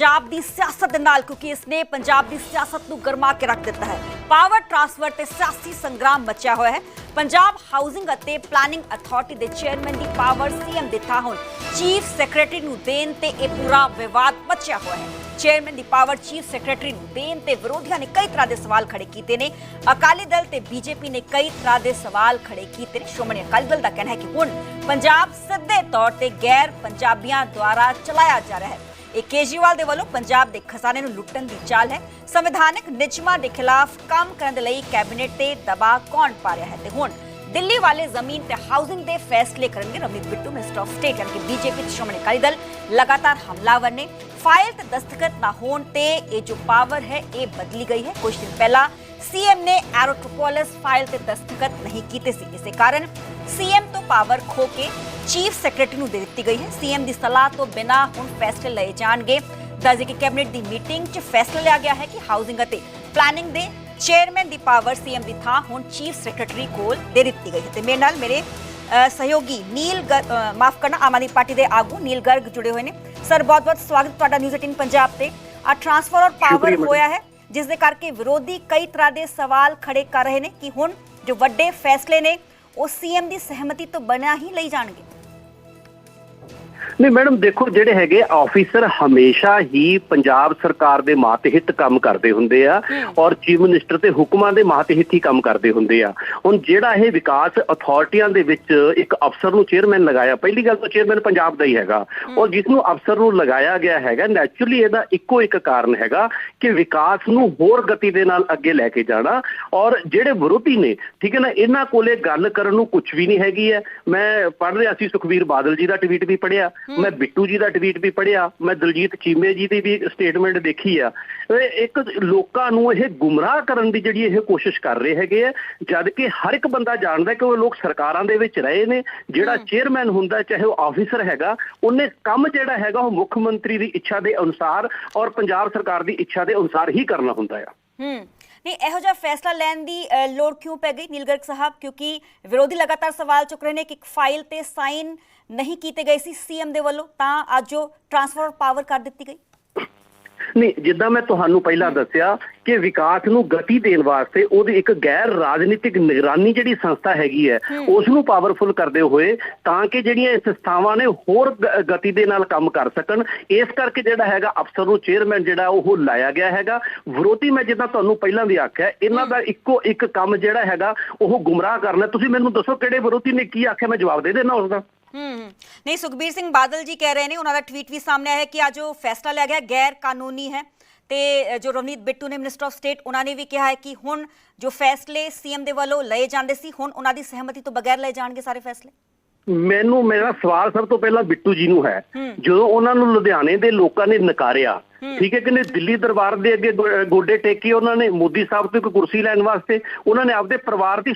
ਪੰਜਾਬ ਦੀ ਸਿਆਸਤ ਦੇ ਨਾਲ, ਕਿਉਂਕਿ ਇਸਨੇ ਪੰਜਾਬ ਦੀ ਸਿਆਸਤ ਨੂੰ ਗਰਮਾ ਕੇ ਰੱਖ ਦਿੱਤਾ ਹੈ। ਪਾਵਰ ਟ੍ਰਾਂਸਫਰ ਤੇ ਸਿਆਸੀ ਸੰਗਰਾਮ ਮਚਿਆ ਹੋਇਆ ਹੈ। ਪੰਜਾਬ ਹਾਊਸਿੰਗ ਅਤੇ ਪਲਾਨਿੰਗ ਅਥਾਰਟੀ ਦੇ ਚੇਅਰਮੈਨ ਦੀ ਪਾਵਰ ਸੀਐਮ ਦੇ ਥਾਂ ਹੁਣ। ਚੀਫ ਸੈਕਟਰੀ ਨੂੰ ਦੇਣ ਤੇ ਇਹ ਪੂਰਾ ਵਿਵਾਦ ਮਚਿਆ ਹੋਇਆ ਹੈ। ਚੇਅਰਮੈਨ ਦੀ ਪਾਵਰ ਚੀਫ ਸੈਕਟਰੀ ਨੂੰ ਦੇਣ ਤੇ ਵਿਰੋਧੀਆਂ ਨੇ ਕਈ ਤਰ੍ਹਾਂ ਦੇ ਸਵਾਲ ਖੜੇ ਕੀਤੇ ਨੇ। ਅਕਾਲੀ ਦਲ ਤੇ ਬੀਜੇਪੀ ਨੇ ਕਈ ਤਰ੍ਹਾਂ ਦੇ ਸਵਾਲ ਖੜੇ ਕੀਤੇ ਨੇ। ਸ਼੍ਰੋਮਣੀ ਅਕਾਲੀ ਦਲ ਦਾ ਕਹਿਣਾ ਹੈ ਕਿ ਹੁਣ ਪੰਜਾਬ ਸਿੱਧੇ ਤੌਰ ਤੇ ਗੈਰ ਪੰਜਾਬੀਆਂ ਦੁਆਰਾ ਚਲਾਇਆ ਜਾ ਰਿਹਾ ਹੈ। ਇਹ ਕੇਜਰੀਵਾਲ ਦੇ ਵੱਲੋਂ ਪੰਜਾਬ ਦੇ ਖਜ਼ਾਨੇ ਨੂੰ ਲੁੱਟਣ ਦੀ ਚਾਲ ਹੈ। ਸੰਵਿਧਾਨਕ ਨਿਯਮਾਂ ਦੇ ਖਿਲਾਫ ਕੰਮ ਕਰਨ ਦੇ ਲਈ ਕੈਬਨਿਟ ਤੇ ਦਬਾਅ ਕੌਣ ਪਾ ਰਿਹਾ ਹੈ ਤੇ ਹੁਣ ਦਿੱਲੀ ਵਾਲੇ ਜ਼ਮੀਨ ਤੇ ਹਾਊਸਿੰਗ ਦੇ ਫੈਸਲੇ ਕਰਨਗੇ Ravneet Bittu minister of state ਯਾਨੀ ਕਿ ਬੀਜੇਪੀ ਤੇ ਸ਼੍ਰੋਮਣੀ ਅਕਾਲੀ ਦਲ। ਲਗਾਤਾਰ ਹਮਲਾਵਰ ਨੇ ਫਾਈਲ ਤੇ ਦਸਤਖਤ ਨਾ ਹੋਣ ਤੇ ਇਹ ਜੋ ਪਾਵਰ ਹੈ, ਇਹ ਬਦਲੀ ਗਈ ਹੈ। ਕੁਝ ਦਿਨ ਪਹਿਲਾਂ ਸੀਐਮ ਨੇ ਐਰੋਟ੍ਰੋਪੋਲਿਸ ਫਾਈਲ ਤੇ ਦਸਤਖਤ ਨਹੀਂ ਕੀਤੇ ਸੀ। ਇਸੇ ਕਾਰਨ ਸੀਐਮ ਤੋਂ ਪਾਵਰ ਖੋ ਕੇ ਚੀਫ ਸੈਕਟਰੀ ਨੂੰ ਦੇ ਦਿੱਤੀ ਗਈ ਹੈ। ਸੀਐਮ ਦੀ ਸਲਾਹ ਤੋਂ ਬਿਨਾਂ ਹੁਣ ਫੈਸਲੇ ਲਏ ਜਾਣਗੇ। ਦੱਸਦੇ ਕਿ ਕੈਬਨਿਟ ਦੀ ਮੀਟਿੰਗ 'ਚ ਫੈਸਲਾ ਲਿਆ ਗਿਆ ਹੈ ਕਿ ਹਾਊਸਿੰਗ ਅਤੇ ਪਲਾਨਿੰਗ ਦੇ ਚੇਅਰਮੈਨ ਦੀ ਪਾਵਰ ਸੀਐਮ ਦੀ ਥਾਂ ਹੁਣ ਚੀਫ ਸੈਕਟਰੀ ਕੋਲ ਦੇ ਦਿੱਤੀ ਗਈ ਹੈ। ਤੇ ਮੇਰੇ ਨਾਲ ਮੇਰੇ ਸਹਿਯੋਗੀ ਨੀਲ ਮਾਫ ਕਰਨਾ ਆਮ ਆਦਮੀ ਪਾਰਟੀ ਦੇ ਆਗੂ ਨੀਲ ਗਰਗ ਜੁੜੇ ਹੋਏ ਨੇ। ਸਰ ਬਹੁਤ ਬਹੁਤ ਸਵਾਗਤ ਤੁਹਾਡਾ ਨਿਊਜ਼ 18 ਪੰਜਾਬ ਤੇ। ਆ ਟਰਾਂਸਫਰ ਔਰ ਪਾਵਰ। ਹੋਇਆ ਹੈ ਜਿਸ ਦੇ ਕਰਕੇ ਵਿਰੋਧੀ ਕਈ ਤਰ੍ਹਾਂ ਦੇ ਸਵਾਲ ਖੜੇ ਕਰ ਰਹੇ ਨੇ ਕਿ ਹੁਣ ਜੋ ਵੱਡੇ ਫੈਸਲੇ ਨੇ ਉਹ ਸੀਐਮ ਦੀ ਸਹਿਮਤੀ ਤੋਂ ਬਿਨਾਂ ਹੀ ਲਈ ਜਾਣਗੇ। ਨਹੀਂ ਮੈਡਮ ਦੇਖੋ ਜਿਹੜੇ ਹੈਗੇ ਆਫੀਸਰ ਹਮੇਸ਼ਾ ਹੀ ਪੰਜਾਬ ਸਰਕਾਰ ਦੇ ਮਾਤਹਿਤ ਕੰਮ ਕਰਦੇ ਹੁੰਦੇ ਆ ਔਰ ਚੀਫ ਮਿਨਿਸਟਰ ਤੇ ਹੁਕਮਾਂ ਦੇ ਮਾਤਹਿਤ ਹੀ ਕੰਮ ਕਰਦੇ ਹੁੰਦੇ ਆ। ਹੁਣ ਜਿਹੜਾ ਇਹ ਵਿਕਾਸ ਅਥਾਰਟੀਆਂ ਦੇ ਵਿੱਚ ਇੱਕ ਅਫਸਰ ਨੂੰ ਚੇਅਰਮੈਨ ਲਗਾਇਆ ਪਹਿਲੀ ਗੱਲ ਤਾਂ ਚੇਅਰਮੈਨ ਪੰਜਾਬ ਦਾ ਹੀ ਹੈਗਾ ਔਰ ਜਿਸ ਨੂੰ ਅਫਸਰ ਨੂੰ ਲਗਾਇਆ ਗਿਆ ਹੈਗਾ ਨੈਚੁਰਲੀ ਇਹਦਾ ਇੱਕੋ ਇੱਕ ਕਾਰਨ ਹੈਗਾ ਕਿ ਵਿਕਾਸ ਨੂੰ ਹੋਰ ਗਤੀ ਦੇ ਨਾਲ ਅੱਗੇ ਲੈ ਕੇ ਜਾਣਾ ਔਰ ਜਿਹੜੇ ਵਿਰੋਧੀ ਨੇ ਠੀਕ ਹੈ ਨਾ ਇਹਨਾਂ ਕੋਲੇ ਗੱਲ ਕਰਨ ਨੂੰ ਕੁਝ ਵੀ ਨਹੀਂ ਹੈਗੀ ਹੈ। ਮੈਂ ਪੜ੍ਹ ਰਿਹਾ ਸੀ ਸੁਖਵੀਰ ਬਾਦਲ ਜੀ ਦਾ ਟਵੀਟ ਵੀ ਪੜ੍ਹਿਆ ਮੈਂ ਬਿੱਟੂ ਜੀ ਦਾ ਟਵੀਟ ਵੀ ਪੜ੍ਹਿਆ ਮੈਂ ਦਲਜੀਤ ਚੀਮੇ ਜੀ ਦੀ ਵੀ ਸਟੇਟਮੈਂਟ ਦੇਖੀ ਆ। ਇੱਕ ਲੋਕਾਂ ਨੂੰ ਇਹ ਗੁੰਮਰਾਹ ਕਰਨ ਦੀ ਜਿਹੜੀ ਇਹ ਕੋਸ਼ਿਸ਼ ਕਰ ਰਹੇ ਹੈਗੇ ਆ ਜਦ ਕਿ ਹਰ ਇੱਕ ਬੰਦਾ ਜਾਣਦਾ ਕਿ ਉਹ ਲੋਕ ਸਰਕਾਰਾਂ ਦੇ ਵਿੱਚ ਰਹੇ ਨੇ ਜਿਹੜਾ ਚੇਅਰਮੈਨ ਹੁੰਦਾ ਚਾਹੇ ਉਹ ਆਫੀਸਰ ਹੈਗਾ ਉਹਨੇ ਕੰਮ ਜਿਹੜਾ ਹੈਗਾ ਉਹ ਮੁੱਖ ਮੰਤਰੀ ਦੀ ਇੱਛਾ ਦੇ ਅਨੁਸਾਰ ਔਰ ਪੰਜਾਬ ਸਰਕਾਰ ਦੀ ਇੱਛਾ ਦੇ ਅਨੁਸਾਰ ਹੀ ਕਰਨਾ ਹੁੰਦਾ ਆ। ਹੂੰ। ਨਹੀਂ, ਇਹੋ ਜਿਹਾ ਫੈਸਲਾ ਲੈਣ ਦੀ ਲੋੜ ਕਿਉਂ ਪੈ ਗਈ ਨੀਲਗਰਗ ਸਾਹਿਬ? ਕਿਉਂਕਿ ਵਿਰੋਧੀ ਲਗਾਤਾਰ ਸਵਾਲ ਚੁੱਕ ਰਹੇ ਨੇ ਕਿ ਇੱਕ ਫਾਈਲ ਤੇ ਸਾਈਨ ਨਹੀਂ ਕੀਤੇ ਗਏ ਸੀ ਸੀਐਮ ਦੇ ਵੱਲੋਂ, ਤਾਂ ਅੱਜ ਉਹ ਟ੍ਰਾਂਸਫਰ ਪਾਵਰ ਕਰ ਦਿੱਤੀ ਗਈ। ਨਹੀਂ ਜਿੱਦਾਂ ਮੈਂ ਤੁਹਾਨੂੰ ਪਹਿਲਾਂ ਦੱਸਿਆ ਕਿ ਵਿਕਾਸ ਨੂੰ ਗਤੀ ਦੇਣ ਵਾਸਤੇ ਉਹਦੀ ਇੱਕ ਗੈਰ ਰਾਜਨੀਤਿਕ ਨਿਗਰਾਨੀ ਜਿਹੜੀ ਸੰਸਥਾ ਹੈਗੀ ਹੈ ਉਸ ਨੂੰ ਪਾਵਰਫੁਲ ਕਰਦੇ ਹੋਏ ਤਾਂ ਕਿ ਜਿਹੜੀਆਂ ਇਹ ਸੰਸਥਾਵਾਂ ਨੇ ਹੋਰ ਗਤੀ ਦੇ ਨਾਲ ਕੰਮ ਕਰ ਸਕਣ ਇਸ ਕਰਕੇ ਜਿਹੜਾ ਹੈਗਾ ਅਫਸਰ ਨੂੰ ਚੇਅਰਮੈਨ ਜਿਹੜਾ ਉਹ ਲਾਇਆ ਗਿਆ ਹੈਗਾ। ਵਿਰੋਧੀ ਮੈਂ ਜਿੱਦਾਂ ਤੁਹਾਨੂੰ ਪਹਿਲਾਂ ਵੀ ਆਖਿਆ ਇਹਨਾਂ ਦਾ ਇੱਕੋ ਇੱਕ ਕੰਮ ਜਿਹੜਾ ਹੈਗਾ ਉਹ ਗੁੰਮਰਾਹ ਕਰਨਾ। ਤੁਸੀਂ ਮੈਨੂੰ ਦੱਸੋ ਕਿਹੜੇ ਵਿਰੋਧੀ ਨੇ ਕੀ ਆਖਿਆ ਮੈਂ ਜਵਾਬ ਦੇ ਦੇਣਾ ਉਸਦਾ। ਹੂੰ ਹੂੰ। ਨਹੀਂ ਸੁਖਬੀਰ ਸਿੰਘ ਬਾਦਲ ਜੀ ਕਹਿ ਰਹੇ ਨੇ ਉਹਨਾਂ ਦਾ ਟਵੀਟ ਵੀ ਸਾਹਮਣੇ ਆਇਆ ਹੈ ਕਿ ਅੱਜ ਜੋ ਫੈਸਲਾ ਲਿਆ ਗਿਆ ਗੈਰ ਕਾਨੂੰਨੀ ਹੈ। ਤੇ ਜੋ ਰਵਨੀਤ ਬਿੱਟੂ ਨੇ ਮਿਨਿਸਟਰ ਆਫ ਸਟੇਟ ਉਹਨਾਂ ਨੇ ਵੀ ਕਿਹਾ ਹੈ ਕਿ ਹੁਣ ਜੋ ਫੈਸਲੇ ਸੀਐਮ ਦੇ ਵੱਲੋਂ ਲਏ ਜਾਂਦੇ ਸੀ ਹੁਣ ਉਹਨਾਂ ਦੀ ਸਹਿਮਤੀ ਤੋਂ ਬਗੈਰ ਲਏ ਜਾਣਗੇ ਸਾਰੇ ਫੈਸਲੇ? ਮੈਨੂੰ ਮੇਰਾ ਸਵਾਲ ਸਭ ਤੋਂ ਪਹਿਲਾਂ ਬਿੱਟੂ ਜੀ ਨੂੰ ਹੈ। ਜਦੋਂ ਉਹਨਾਂ ਨੂੰ ਲੁਧਿਆਣੇ ਦੇ ਲੋਕਾਂ ਨੇ ਨਕਾਰਿਆ ਠੀਕ ਹੈ ਕਿ ਨੇ ਦਿੱਲੀ ਦਰਬਾਰ ਦੇ ਅੱਗੇ ਗੋਡੇ ਟੇਕੇ ਉਹਨਾਂ ਨੇ ਮੋਦੀ ਸਾਹਿਬ ਤੋਂ ਇੱਕ ਕੁਰਸੀ ਲੈਣ ਵਾਸਤੇ ਉਹਨਾਂ ਨੇ ਆਪਦੇ ਪਰਿਵਾਰ ਦੀ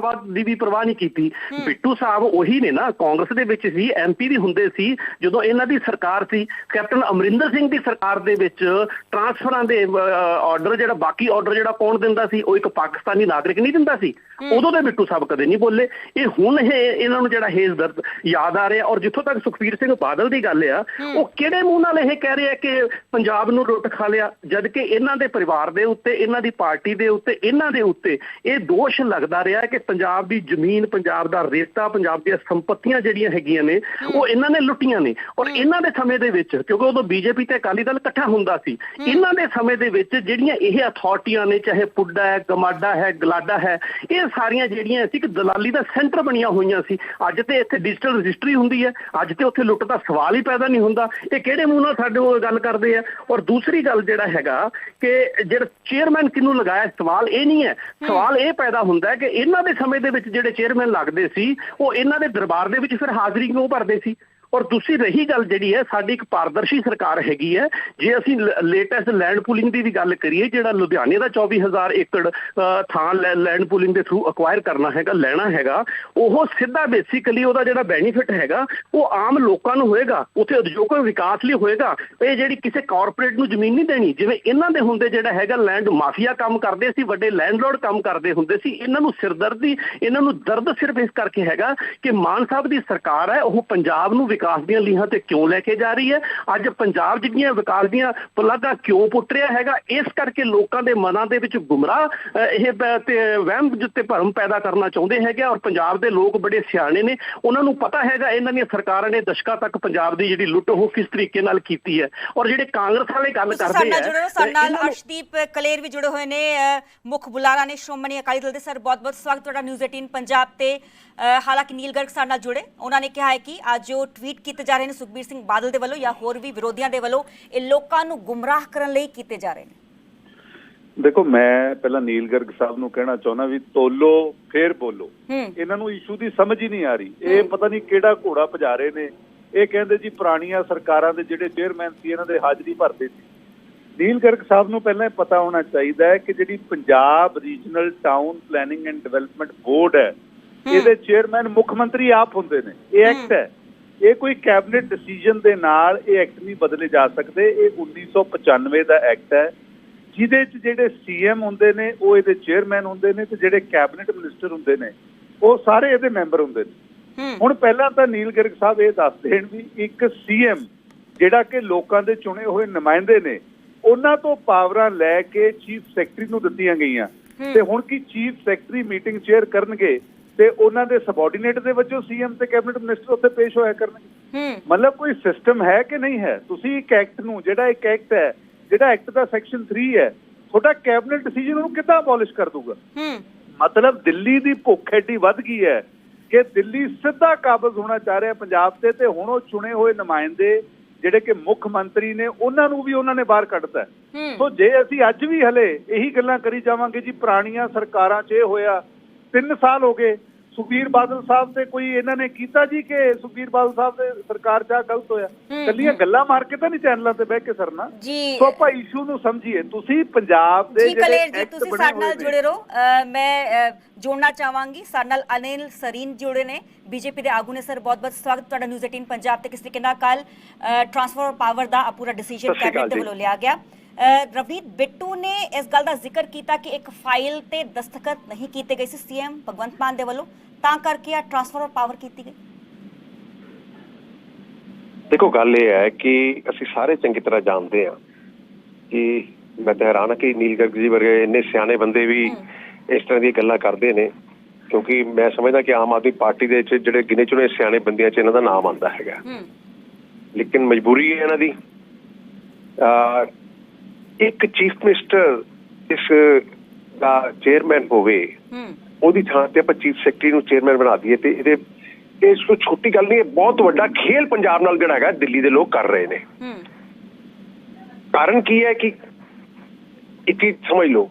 ਸਾਥ ਦੀ ਵੀ ਪਰਵਾਹ ਨਹੀਂ ਕੀਤੀ। ਬਿੱਟੂ ਸਾਹਿਬ ਉਹੀ ਨੇ ਨਾ ਕਾਂਗਰਸ ਦੇ ਵਿੱਚ ਸੀ ਐਮਪੀ ਵੀ ਹੁੰਦੇ ਸੀ ਜਦੋਂ ਇਹਨਾਂ ਦੀ ਸਰਕਾਰ ਸੀ ਕੈਪਟਨ ਅਮਰਿੰਦਰ ਸਿੰਘ ਦੀ ਸਰਕਾਰ ਦੇ ਵਿੱਚ ਟਰਾਂਸਫਰਾਂ ਦੇ ਆਰਡਰ ਜਿਹੜਾ ਬਾਕੀ ਆਰਡਰ ਜਿਹੜਾ ਕੌਣ ਦਿੰਦਾ ਸੀ ਉਹ ਇੱਕ ਪਾਕਿਸਤਾਨੀ ਨਾਗਰਿਕ ਨਹੀਂ ਦਿੰਦਾ ਸੀ। ਉਦੋਂ ਦੇ ਬਿੱਟੂ ਸਾਹਿਬ ਕਦੇ ਨਹੀਂ ਬੋਲੇ। ਇਹ ਹੁਣ ਇਹ ਇਹਨਾਂ ਨੂੰ ਜਿਹੜਾ ਹੇਜ਼ ਦਰਦ ਯਾਦ ਆ ਰਿਹਾ ਔਰ ਜਿੱਥੋਂ ਤੱਕ ਸੁਖਬੀਰ ਸਿੰਘ ਬਾਦਲ ਦੀ ਗੱਲ ਆ ਉਹ ਕਿਹੜੇ ਮੂੰਹ ਨਾਲ ਇਹ ਕਹਿ ਰਹੇ ਕਿ ਪੰਜਾਬ ਨੂੰ ਲੁੱਟ ਖਾ ਲਿਆ ਜਦ ਕਿ ਇਹਨਾਂ ਦੇ ਪਰਿਵਾਰ ਦੇ ਉੱਤੇ ਇਹਨਾਂ ਦੀ ਪਾਰਟੀ ਦੇ ਉੱਤੇ ਇਹਨਾਂ ਦੇ ਉੱਤੇ ਇਹ ਦੋਸ਼ ਲੱਗਦਾ ਰਿਹਾ ਕਿ ਪੰਜਾਬ ਦੀ ਜ਼ਮੀਨ ਪੰਜਾਬ ਦਾ ਰੇਤਾ ਪੰਜਾਬ ਦੀਆਂ ਸੰਪਤੀਆਂ ਜਿਹੜੀਆਂ ਹੈਗੀਆਂ ਨੇ ਉਹ ਇਹਨਾਂ ਨੇ ਲੁੱਟੀਆਂ ਨੇ। ਔਰ ਇਹਨਾਂ ਦੇ ਸਮੇਂ ਦੇ ਵਿੱਚ ਕਿਉਂਕਿ ਉਦੋਂ ਬੀਜੇਪੀ ਤੇ ਅਕਾਲੀ ਦਲ ਇਕੱਠਾ ਹੁੰਦਾ ਸੀ ਇਹਨਾਂ ਦੇ ਸਮੇਂ ਦੇ ਵਿੱਚ ਜਿਹੜੀਆਂ ਇਹ ਅਥਾਰਟੀਆਂ ਨੇ ਚਾਹੇ ਪੁੱਡਾ ਹੈ ਗਮਾਡਾ ਹੈ ਗਲਾਡਾ ਹੈ ਇਹ ਸਾਰੀਆਂ ਜਿਹੜੀਆਂ ਸੀ ਕਿ ਦਲਾਲੀ ਦਾ ਸੈਂਟਰ ਬਣੀਆਂ ਹੋਈਆਂ ਸੀ। ਅੱਜ ਤੇ ਇੱਥੇ ਡਿਜੀਟਲ ਰਜਿਸਟਰੀ ਹੁੰਦੀ ਹੈ ਅੱਜ ਤੇ ਉੱਥੇ ਲੁੱਟ ਦਾ ਸਵਾਲ ਹੀ ਪੈਦਾ ਨਹੀਂ ਹੁੰਦਾ। ਇਹ ਕਿਹੜੇ ਮੂੰਹ ਨਾਲ ਸਾਡੇ ਕੋਲ ਗੱਲ ਕਰਦੇ ਆ? ਔਰ ਦੂਸਰੀ ਗੱਲ ਜਿਹੜਾ ਹੈਗਾ ਕਿ ਜਿਹੜਾ ਚੇਅਰਮੈਨ ਕਿਹਨੂੰ ਲਗਾਇਆ ਸਵਾਲ ਇਹ ਨਹੀਂ ਹੈ। ਸਵਾਲ ਇਹ ਪੈਦਾ ਹੁੰਦਾ ਹੈ ਕਿ ਇਹਨਾਂ ਦੇ ਸਮੇਂ ਦੇ ਵਿੱਚ ਜਿਹੜੇ ਚੇਅਰਮੈਨ ਲੱਗਦੇ ਸੀ, ਉਹ ਇਹਨਾਂ ਦੇ ਦਰਬਾਰ ਦੇ ਵਿੱਚ ਫਿਰ ਹਾਜ਼ਰੀ ਕਿਉਂ ਭਰਦੇ ਸੀ? ਔਰ ਦੂਸਰੀ ਰਹੀ ਗੱਲ ਜਿਹੜੀ ਹੈ ਸਾਡੀ ਇੱਕ ਪਾਰਦਰਸ਼ੀ ਸਰਕਾਰ ਹੈਗੀ ਹੈ। ਜੇ ਅਸੀਂ ਲੇਟੈਸਟ ਲੈਂਡ ਪੂਲਿੰਗ ਦੀ ਵੀ ਗੱਲ ਕਰੀਏ ਜਿਹੜਾ ਲੁਧਿਆਣੇ ਦਾ 24000 ਏਕੜ ਅ, ਥਾਂ ਲੈਂਡ ਪੂਲਿੰਗ ਦੇ ਥਰੂ ਅਕਵਾਇਰ ਕਰਨਾ ਹੈਗਾ ਲੈਣਾ ਹੈਗਾ ਉਹ ਸਿੱਧਾ ਬੇਸਿਕਲੀ ਉਹਦਾ ਜਿਹੜਾ ਬੈਨੀਫਿਟ ਹੈਗਾ ਉਹ ਆਮ ਲੋਕਾਂ ਨੂੰ ਹੋਏਗਾ ਉੱਥੇ ਉਦਯੋਗਿਕ ਵਿਕਾਸ ਲਈ ਹੋਏਗਾ। ਇਹ ਜਿਹੜੀ ਕਿਸੇ ਕਾਰਪੋਰੇਟ ਨੂੰ ਜ਼ਮੀਨ ਨਹੀਂ ਦੇਣੀ ਜਿਵੇਂ ਇਹਨਾਂ ਦੇ ਹੁੰਦੇ ਜਿਹੜਾ ਹੈਗਾ ਲੈਂਡ ਮਾਫੀਆ ਕੰਮ ਕਰਦੇ ਸੀ ਵੱਡੇ ਲੈਂਡਲੋਰਡ ਕੰਮ ਕਰਦੇ ਹੁੰਦੇ ਸੀ ਇਹਨਾਂ ਨੂੰ ਸਿਰਦਰਦੀ ਇਹਨਾਂ ਨੂੰ ਦਰਦ ਸਿਰਫ ਇਸ ਕਰਕੇ ਹੈਗਾ ਕਿ ਮਾਨ ਸਾਹਿਬ ਦੀ ਸਰਕਾਰ ਹੈ ਉਹ ਪੰਜਾਬ ਨੂੰ ਵਿਕਾਸ ਵਿਕਾਸ ਦੀਆਂ ਲੀਹਾਂ ਤੇ ਕਿਉਂ ਲੈ ਕੇ ਜਾ ਰਹੀ ਹੈ? ਅੱਜ ਪੰਜਾਬ ਜਿਹੜੀਆਂ ਵਿਕਾਸ ਦੀਆਂ ਪਲਾਗਾ ਕਿਉਂ ਪੁੱਟ ਰਿਹਾ ਹੈਗਾ ਇਸ ਕਰਕੇ ਲੋਕਾਂ ਦੇ ਮਨਾਂ ਦੇ ਵਿੱਚ ਗੁੰਮਰਾਹ ਇਹ ਤੇ ਵਹਿਮ ਜਿੱਤੇ ਭਰਮ ਪੈਦਾ ਕਰਨਾ ਚਾਹੁੰਦੇ ਹੈਗੇ ਔਰ ਪੰਜਾਬ ਦੇ ਲੋਕ ਬੜੇ ਸਿਆਣੇ ਨੇ। ਉਹਨਾਂ ਨੂੰ ਪਤਾ ਹੈਗਾ ਇਹਨਾਂ ਦੀਆਂ ਸਰਕਾਰਾਂ ਨੇ ਦਸ਼ਕਾਂ ਤੱਕ ਪੰਜਾਬ ਦੀ ਜਿਹੜੀ ਲੁੱਟ ਉਹ ਕਿਸ ਤਰੀਕੇ ਨਾਲ ਕੀਤੀ ਹੈ। ਔਰ ਜਿਹੜੇ ਕਾਂਗਰਸ ਵਾਲੇ ਗੱਲ ਕਰਦੇ ਆ ਸਾਡੇ ਨਾਲ ਅਰਸ਼ਦੀਪ ਕਲੇਰ ਵੀ ਜੁੜੇ ਹੋਏ ਨੇ ਮੁੱਖ ਬੁਲਾਰਾ ਨੇ ਸ਼੍ਰੋਮਣੀ ਅਕਾਲੀ ਦਲ ਦੇ ਸਰ ਬਹੁਤ ਬਹੁਤ ਸਵਾਗਤ ਤੁਹਾਡਾ ਨਿਊਜ਼ 18 ਪੰਜਾਬ ਤੇ। ਹਾਲਾਂਕਿ ਨੀਲ ਗਰਗ ਸਾਡੇ ਨਾਲ ਜੁੜੇ ਉਹਨਾਂ ਨੇ ਕਿਹਾ ਹੈ ਕਿ ਅੱਜ ਜੋ ਟਵੀਟ ਕੀਤੇ ਜਾ ਰਹੇ ਨੇ ਸੁਖਬੀਰ ਸਿੰਘ ਬਾਦਲ ਦੇ ਵੱਲੋਂ ਜਾਂ ਹੋਰ ਵੀ ਵਿਰੋਧੀਆਂ ਦੇ ਵੱਲੋਂ। ਇਹ ਲੋਕਾਂ ਨੂੰ ਗੁੰਮਰਾਹ ਕਰਨ ਲਈ ਕੀਤੇ ਜਾ ਰਹੇ ਨੇ। ਦੇਖੋ ਮੈਂ ਪਹਿਲਾਂ ਨੀਲ ਗਰਗ ਸਾਹਿਬ ਨੂੰ ਕਹਿਣਾ ਚਾਹੁੰਦਾ ਵੀ ਤੋਲੋ ਫੇਰ ਬੋਲੋ। ਇਹਨਾਂ ਨੂੰ ਇਸ਼ੂ ਦੀ ਸਮਝ ਹੀ ਨਹੀਂ ਆ ਰਹੀ। ਇਹ ਪਤਾ ਨਹੀਂ ਕਿਹੜਾ ਘੋੜਾ ਭਜਾ ਰਹੇ ਨੇ। ਇਹ ਕਹਿੰਦੇ ਜੀ ਪੁਰਾਣੀਆਂ ਸਰਕਾਰਾਂ ਦੇ ਜਿਹੜੇ ਚੇਅਰਮੈਨ ਸੀ ਇਹਨਾਂ ਦੇ ਹਾਜ਼ਰੀ ਭਰਦੇ ਸੀ। ਨੀਲ ਗਰਗ ਸਾਹਿਬ ਨੂੰ ਪਹਿਲਾਂ ਪਤਾ ਹੋਣਾ ਚਾਹੀਦਾ ਹੈ ਕਿ ਜਿਹੜੀ Punjab regional town planning and development board ਹੈ ਇਹਦੇ ਚੇਅਰਮੈਨ ਮੁੱਖ ਮੰਤਰੀ ਆਪ ਹੁੰਦੇ ਨੇ। ਇਹ ਐਕਟ ਹੈ। ਇਹ ਕੋਈ ਕੈਬਨਿਟ ਡਿਸੀਜਨ ਦੇ ਨਾਲ ਇਹ ਐਕਟ ਨਹੀਂ ਬਦਲੇ ਜਾ ਸਕਦੇ। ਇਹ 1995 ਦਾ ਐਕਟ ਹੈ ਜਿਹਦੇ 'ਚ ਜਿਹੜੇ ਸੀਐਮ ਹੁੰਦੇ ਨੇ ਉਹ ਇਹਦੇ ਚੇਅਰਮੈਨ ਹੁੰਦੇ ਨੇ ਤੇ ਜਿਹੜੇ ਕੈਬਨਿਟ ਮਿਨਿਸਟਰ ਹੁੰਦੇ ਨੇ ਉਹ ਸਾਰੇ ਇਹਦੇ ਮੈਂਬਰ ਹੁੰਦੇ ਨੇ। ਹੁਣ ਪਹਿਲਾਂ ਤਾਂ ਨੀਲ ਗਰਗ ਸਾਹਿਬ ਇਹ ਦੱਸ ਦੇਣ ਵੀ ਇੱਕ ਸੀਐਮ ਜਿਹੜਾ ਕਿ ਲੋਕਾਂ ਦੇ ਚੁਣੇ ਹੋਏ ਨੁਮਾਇੰਦੇ ਨੇ ਉਹਨਾਂ ਤੋਂ ਪਾਵਰਾਂ ਲੈ ਕੇ ਚੀਫ ਸੈਕਟਰੀ ਨੂੰ ਦਿੱਤੀਆਂ ਗਈਆਂ। ਤੇ ਹੁਣ ਕੀ ਚੀਫ ਸੈਕਟਰੀ ਮੀਟਿੰਗ ਚੇਅਰ ਕਰਨਗੇ ਤੇ ਉਹਨਾਂ ਦੇ ਸਬਆਰਡੀਨੇਟ ਦੇ ਵਜੋਂ ਸੀਐਮ ਤੇ ਕੈਬਨਿਟ ਮਿਨਿਸਟਰ ਉੱਥੇ ਪੇਸ਼ ਹੋਇਆ ਕਰਨਗੇ। ਮਤਲਬ ਕੋਈ ਸਿਸਟਮ ਹੈ ਕਿ ਨਹੀਂ ਹੈ? ਤੁਸੀਂ ਇੱਕ ਐਕਟ ਨੂੰ ਜਿਹੜਾ ਇੱਕ ਐਕਟ ਹੈ ਜਿਹੜਾ ਐਕਟ ਦਾ ਸੈਕਸ਼ਨ 3 ਹੈ ਤੁਹਾਡਾ ਕੈਬਨਿਟ ਡਿਸੀਜਨ ਨੂੰ ਕਿੱਦਾਂ ਅਬੋਲਿਸ਼ ਕਰ ਦੂਗਾ ਮਤਲਬ ਦਿੱਲੀ ਦੀ ਭੁੱਖ ਐਡੀ ਵੱਧ ਗਈ ਹੈ ਕਿ ਦਿੱਲੀ ਸਿੱਧਾ ਕਾਬਜ਼ ਹੋਣਾ ਚਾਹ ਰਿਹਾ ਪੰਜਾਬ ਤੇ ਤੇ ਹੁਣ ਉਹ ਚੁਣੇ ਹੋਏ ਨੁਮਾਇੰਦੇ ਜਿਹੜੇ ਕਿ ਮੁੱਖ ਮੰਤਰੀ ਨੇ ਉਹਨਾਂ ਨੂੰ ਵੀ ਉਹਨਾਂ ਨੇ ਬਾਹਰ ਕੱਢਤਾ ਸੋ ਜੇ ਅਸੀਂ ਅੱਜ ਵੀ ਹਲੇ ਇਹੀ ਗੱਲਾਂ ਕਰੀ ਜਾਵਾਂਗੇ ਜੀ ਪੁਰਾਣੀਆਂ ਸਰਕਾਰਾਂ 'ਚ ਇਹ ਹੋਇਆ 3 ਸਾਲ ਹੋ ਗਏ। ਸੁਖਬੀਰ ਬਾਦਲ ਸਾਹਿਬ ਤੇ ਕੋਈ ਇਹਨਾਂ ਨੇ ਕੀਤਾ ਜੀ ਕਿ ਸੁਖਬੀਰ ਬਾਦਲ ਸਾਹਿਬ ਦੇ ਸਰਕਾਰ 'ਚ ਗਲਤ ਹੋਇਆ? ਕੱਲੀਆਂ ਗੱਲਾਂ ਮਾਰ ਕੇ ਤਾਂ ਨਹੀਂ ਚੈਨਲਾਂ ਤੇ ਬਹਿ ਕੇ ਸਰਨਾ। ਸੋ ਆਪਾਂ ਇਸ਼ੂ ਨੂੰ ਸਮਝੀਏ। ਤੁਸੀਂ ਪੰਜਾਬ ਦੇ ਜੀ ਕਲੇਰ ਜੀ act ਤੁਸੀਂ ਸਾਡੇ ਨਾਲ ਜੁੜੇ ਰਹੋ। ਮੈਂ ਜੋੜਨਾ ਚਾਹਾਂਗੀ। ਸਾਡੇ ਨਾਲ ਅਨਿਲ ਸਰੀਨ ਜੁੜੇ ਨੇ। ਬੀਜੇਪੀ ਦੇ ਆਗੂ ਨੇ। ਸਰ ਬਹੁਤ ਬਹੁਤ ਸਵਾਗਤ। ਤੁਹਾਡਾ ਨਿਊਜ਼ 18 ਪੰਜਾਬ ਤੇ ਕਿਸ ਤਰੀਕੇ ਨਾਲ ਕੱਲ ਟ੍ਰਾਂਸਫਰ ਪਾਵਰ ਦਾ ਪੂਰਾ ਡਿਸੀਜਨ ਕੈਬਨਿਟ ਦੇ। ਵੱਲੋਂ ਲਿਆ ਗਿਆ। ਰਵਨੀਤ ਬਿੱਟੂ ਨੇ ਇਸ ਗੱਲ ਦਾ ਜ਼ਿਕਰ ਕੀਤਾ ਕਿ ਇੱਕ ਫਾਈਲ ਤੇ ਦਸਤਖਤ ਨਹੀਂ ਕੀਤੇ ਗਏ ਸੀ ਸੀਐਮ ਭਗਵੰਤ ਮਾਨ ਦੇ ਵੱਲੋਂ ਤਾਂ ਕਰਕੇ ਆ ਟ੍ਰਾਂਸਫਰ ਪਾਵਰ ਕੀਤੀ ਗਈ। ਦੇਖੋ ਗੱਲ ਇਹ ਹੈ ਕਿ ਅਸੀਂ ਸਾਰੇ ਚੰਗੀ ਤਰ੍ਹਾਂ ਜਾਣਦੇ ਹਾਂ ਕਿ ਮੈਂ ਤਾਂ ਹੈਰਾਨ ਕਿ ਨੀਲ ਗਰਗ ਜੀ ਵਰਗੇ ਇੰਨੇ ਸਿਆਣੇ ਬੰਦੇ ਵੀ ਇਸ ਤਰ੍ਹਾਂ ਦੀਆਂ ਗੱਲਾਂ ਕਰਦੇ ਨੇ ਕਿਉਂਕਿ ਮੈਂ ਸਮਝਦਾ ਕਿ ਆਮ ਆਦਮੀ ਪਾਰਟੀ ਦੇ ਵਿੱਚ ਜਿਹੜੇ ਗਿਣੇ ਚੁਣੇ ਸਿਆਣੇ ਬੰਦਿਆਂ 'ਚ ਇਹਨਾਂ ਦਾ ਨਾਮ ਆਉਂਦਾ ਹੈਗਾ। ਲੇਕਿਨ ਮਜਬੂਰੀ ਹੈ ਇਹਨਾਂ ਦੀ। ਇੱਕ ਚੀਫ ਮਿਨਿਸਟਰ ਇਸ ਦਾ ਚੇਅਰਮੈਨ ਹੋਵੇ ਹੂੰ। ਉਹਦੀ ਥਾਂ ਤੇ ਆਪਾਂ ਚੀਫ ਸੈਕਟਰੀ ਨੂੰ ਚੇਅਰਮੈਨ ਬਣਾ ਦਈਏ ਤੇ ਇਹਦੇ ਇਹ ਕੋਈ ਛੋਟੀ ਗੱਲ ਨਹੀਂ ਹੈ ਬਹੁਤ ਵੱਡਾ ਖੇਲ ਪੰਜਾਬ ਨਾਲ ਜਿਹੜਾ ਹੈਗਾ ਦਿੱਲੀ ਦੇ ਲੋਕ ਕਰ ਰਹੇ ਨੇ। ਹੂੰ। ਕਾਰਨ ਕੀ ਹੈ ਕਿ ਇੱਕ ਚੀਜ਼ ਸਮਝ ਲਓ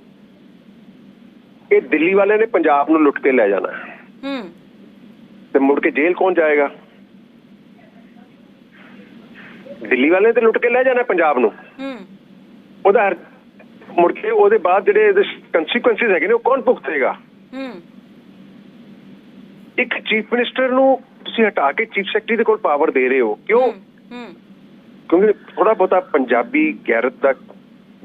ਇਹ ਦਿੱਲੀ ਵਾਲਿਆਂ ਨੇ ਪੰਜਾਬ ਨੂੰ ਲੁੱਟ ਕੇ ਲੈ ਜਾਣਾ। ਹੈ। ਹੂੰ ਤੇ ਮੁੜ ਕੇ ਜੇਲ੍ਹ ਕੌਣ ਜਾਏਗਾ? ਦਿੱਲੀ ਵਾਲਿਆਂ ਤੇ ਲੁੱਟ ਕੇ ਲੈ ਜਾਣਾ ਪੰਜਾਬ ਨੂੰ। ਹੂੰ। ਉਹਦਾ ਮੁੜ ਕੇ ਉਹਦੇ ਬਾਅਦ ਜਿਹੜੇ ਇਹਦੇ ਕੰਸੀਕੁਐਂਸਿਸ ਹੈਗੇ ਨੇ ਉਹ ਕੌਣ ਭੁਗਤੇਗਾ? ਹੂੰ। ਇੱਕ ਚੀਫ ਮਿਨਿਸਟਰ ਨੂੰ ਤੁਸੀਂ ਹਟਾ ਕੇ ਚੀਫ ਸੈਕਟਰੀ ਦੇ ਕੋਲ ਪਾਵਰ ਦੇ ਰਹੇ ਹੋ ਕਿਉਂ? ਹੂੰ ਕਿਉਂਕਿ ਥੋੜਾ ਬਹੁਤਾ ਪੰਜਾਬੀ ਗੈਰਤ ਦਾ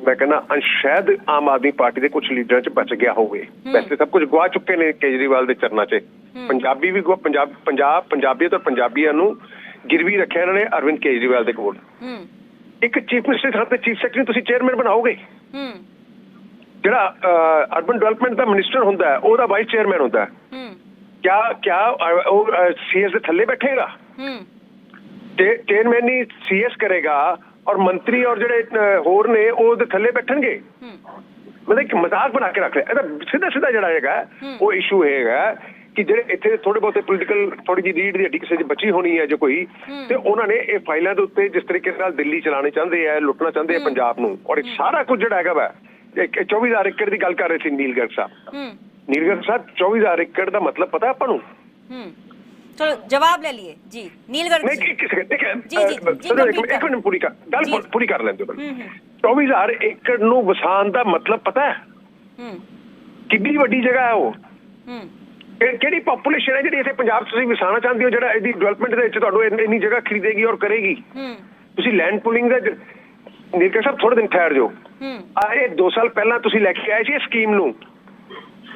ਮੈਂ ਕਹਿੰਦਾ ਅੰਸ਼ ਸ਼ਾਇਦ ਆਮ ਆਦਮੀ ਪਾਰਟੀ ਦੇ ਕੁਝ ਲੀਡਰਾਂ 'ਚ ਬਚ ਗਿਆ ਹੋਵੇ। ਵੈਸੇ ਸਭ ਕੁਝ ਗਵਾ ਚੁੱਕੇ ਨੇ ਕੇਜਰੀਵਾਲ ਦੇ ਚਰਨਾਂ 'ਚ। ਪੰਜਾਬੀ ਵੀ ਪੰਜਾਬ ਪੰਜਾਬ ਪੰਜਾਬੀਅਤ ਔਰ ਪੰਜਾਬੀਆਂ ਨੂੰ ਗਿਰਵੀ ਰੱਖਿਆ ਇਹਨਾਂ ਨੇ ਅਰਵਿੰਦ ਕੇਜਰੀਵਾਲ ਦੇ ਕੋਲ। ਹੂੰ। ਇੱਕ ਚੀਫ ਮਿਨਿਸਟਰ ਥਾਂ ਤੇ ਚੀਫ ਸੈਕਟਰੀ ਤੁਸੀਂ ਚੇਅਰਮੈਨ ਬਣਾਓਗੇ? ਹੂੰ। ਜਿਹੜਾ ਅਰਬਨ ਡਿਵੈਲਪਮੈਂਟ ਦਾ ਮਿਨਿਸਟਰ ਹੁੰਦਾ ਹੈ ਉਹਦਾ ਵਾਈਸ ਚੇਅਰਮੈਨ ਹੁੰਦਾ ਹੈ। ਹੂੰ। ਕਿਆ ਕਿਆ ਉਹ ਸੀਐਸ ਦੇ ਥੱਲੇ ਬੈਠੇਗਾ? ਹੂੰ। ਤੇ ਚੇਅਰਮੈਨ ਹੀ ਸੀਐਸ ਕਰੇਗਾ ਔਰ ਮੰਤਰੀ ਔਰ ਜਿਹੜੇ ਹੋਰ ਨੇ ਉਹ ਉਹਦੇ ਥੱਲੇ ਬੈਠਣਗੇ? ਹੂੰ। ਮਤਲਬ ਇੱਕ ਮਜ਼ਾਕ ਬਣਾ ਕੇ ਰੱਖ ਲਿਆ। ਇਹਦਾ ਸਿੱਧਾ ਸਿੱਧਾ ਜਿਹੜਾ ਹੈਗਾ ਉਹ ਇਸ਼ੂ ਹੈਗਾ। ਕਿ ਜਿਹੜੇ ਇੱਥੇ ਥੋੜੇ ਬਹੁਤੇ ਪੋਲੀਟੀਕਲ ਥੋੜੀ ਜਿਹੀ ਰੀਡ ਦੀ ਹੱਡੀ ਕਿਸੇ ਦੀ ਬਚੀ ਹੋਣੀ ਹੈ ਜੋ ਕੋਈ ਤੇ ਉਹਨਾਂ ਨੇ ਇਹ ਫਾਈਲਾਂ ਦੇ ਉੱਤੇ ਜਿਸ ਤਰੀਕੇ ਨਾਲ ਦਿੱਲੀ ਚਲਾਣੇ ਚਾਹੁੰਦੇ ਆ ਲੁੱਟਣਾ ਚਾਹੁੰਦੇ ਆ ਪੰਜਾਬ ਨੂੰ ਔਰ ਇਹ ਸਾਰਾ ਕੁਝ ਜਿਹੜਾ ਹੈਗਾ ਵਾ ਇੱਕ 24000 ਏਕੜ ਦੀ ਗੱਲ ਕਰ ਰਹੇ ਸੀ ਨੀਲ ਗਰਗ ਸਾਹਿਬ। ਹੂੰ। ਨੀਲ ਗਰਗ ਸਾਹਿਬ 24000 ਏਕੜ ਦਾ ਮਤਲਬ ਪਤਾ ਆਪਾਂ ਨੂੰ? ਹੂੰ। ਚਲੋ ਜਵਾਬ ਲੈ ਲਈਏ। ਜੀ ਨੀਲ ਗਰਗ ਨਹੀਂ ਜੀ। ਇੱਕ ਸੈਕਿੰਡ ਦੇਖਿਆ ਜੀ, ਜੀ, ਜੀ, ਇੱਕ ਮਿੰਟ- ਪੂਰੀ ਕਰ ਗੱਲ ਜੀ। ਪੂਰੀ ਕਰ ਲੈਂਦੇ ਹੋ ਹੂੰ ਹੂੰ। 24000 ਏਕੜ ਨੂੰ ਵਸਾਉਣ ਦਾ ਮਤਲਬ ਪਤਾ ਹੈ? ਹੂੰ। ਕਿੰਨੀ ਵੱਡੀ ਜਗ੍ਹਾ ਹੈ ਉਹ? ਹੂੰ। ਕਿ- ਕਿਹੜੀ ਪੋਪੂਲੇਸ਼ਨ ਹੈ ਜਿਹੜੀ ਇੱਥੇ ਪੰਜਾਬ 'ਚ ਤੁਸੀਂ ਵਸਾਣਾ ਚਾਹੁੰਦੇ ਹੋ? ਜਿਹੜਾ ਇਹਦੀ ਡਿਵੈਲਪਮੈਂਟ ਦੇ ਵਿੱਚ ਤੁਹਾਨੂੰ ਇੰਨੀ ਜਗ੍ਹਾ ਖਰੀਦੇਗੀ ਔਰ ਕਰੇਗੀ। ਤੁਸੀਂ ਲੈਂਡ ਪੂਲਿੰਗ ਦਾ ਨੀਰਕੇ ਸਾਹਿਬ ਥੋੜੇ ਦਿਨ ਠਹਿਰ ਜਾਓ। ਆ ਇਹ 2 ਸਾਲ ਪਹਿਲਾਂ ਤੁਸੀਂ ਲੈ ਕੇ ਆਏ ਸੀ ਸਕੀਮ ਨੂੰ।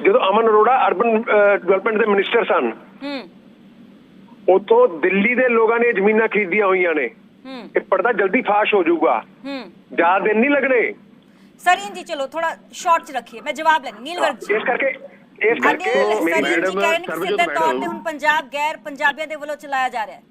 ਜਦੋਂ ਅਮਨ ਅਰੋੜਾ ਅਰਬਨ ਡਿਵੈਲਪਮੈਂਟ ਦੇ ਮਿਨਿਸਟਰ ਸਨ। ਉਤੋਂ ਦਿੱਲੀ ਦੇ ਲੋਕਾਂ ਨੇ ਜ਼ਮੀਨਾਂ ਖਰੀਦੀਆਂ ਹੋਈਆਂ ਨੇ। ਇਹ ਪਰਦਾ ਜਲਦੀ ਫਾਸ਼ ਹੋ ਜਾਊਗਾ। ਜ਼ਿਆਦਾ ਦਿਨ ਨਹੀਂ ਲੱਗਣੇ। ਸਰ ਜੀ ਚਲੋ ਥੋੜਾ ਸ਼ਾਰਟ ਚ ਰੱਖੀਏ। ਮੈਂ ਜਵਾਬ ਲੈਣੀ ਨੀਲਵਰਗ ਜੀ। ਇਸ ਕਰਕੇ ਇਸ ਕਰਕੇ ਮੇਰੀ ਮੈਡਮ, ਸਿੱਧੇ ਤੌਰ ਤੇ ਮੈਡਮ। ਹੁਣ ਪੰਜਾਬ ਗੈਰ ਪੰਜਾਬੀਆਂ ਦੇ ਵੱਲੋਂ ਚਲਾਇਆ ਜਾ ਰਿਹਾ ਹੈ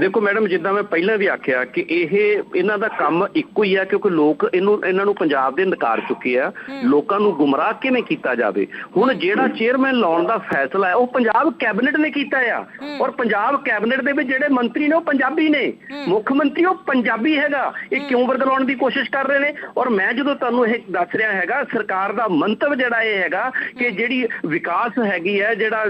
ਦੇਖੋ ਮੈਡਮ ਜਿੱਦਾਂ ਮੈਂ ਪਹਿਲਾਂ ਵੀ ਆਖਿਆ ਕਿ ਇਹ ਇਹਨਾਂ ਦਾ ਕੰਮ ਇੱਕੋ ਹੀ ਆ ਕਿਉਂਕਿ ਲੋਕ ਇਹਨੂੰ ਇਹਨਾਂ ਨੂੰ ਪੰਜਾਬ ਦੇ ਨਕਾਰ ਚੁੱਕੇ ਆ। ਲੋਕਾਂ ਨੂੰ ਗੁੰਮਰਾਹ ਕਿਵੇਂ ਕੀਤਾ ਜਾਵੇ? ਹੁਣ ਜਿਹੜਾ ਚੇਅਰਮੈਨ ਲਾਉਣ ਦਾ ਫੈਸਲਾ ਹੈ ਉਹ ਪੰਜਾਬ ਕੈਬਨਿਟ ਨੇ ਕੀਤਾ ਆ। ਔਰ ਪੰਜਾਬ ਕੈਬਨਿਟ ਦੇ ਵਿੱਚ ਜਿਹੜੇ ਮੰਤਰੀ ਨੇ ਉਹ ਪੰਜਾਬੀ ਨੇ। ਮੁੱਖ ਮੰਤਰੀ ਉਹ ਪੰਜਾਬੀ ਹੈਗਾ। ਇਹ ਕਿਉਂ ਬਦਲਾਉਣ ਦੀ ਕੋਸ਼ਿਸ਼ ਕਰ ਰਹੇ ਨੇ? ਔਰ ਮੈਂ ਜਦੋਂ ਤੁਹਾਨੂੰ ਇਹ ਦੱਸ ਰਿਹਾ ਹੈਗਾ ਸਰਕਾਰ ਦਾ ਮੰਤਵ ਜਿਹੜਾ ਇਹ ਹੈਗਾ ਕਿ ਜਿਹੜੀ ਵਿਕਾਸ ਹੈਗੀ ਹੈ ਜਿਹੜਾ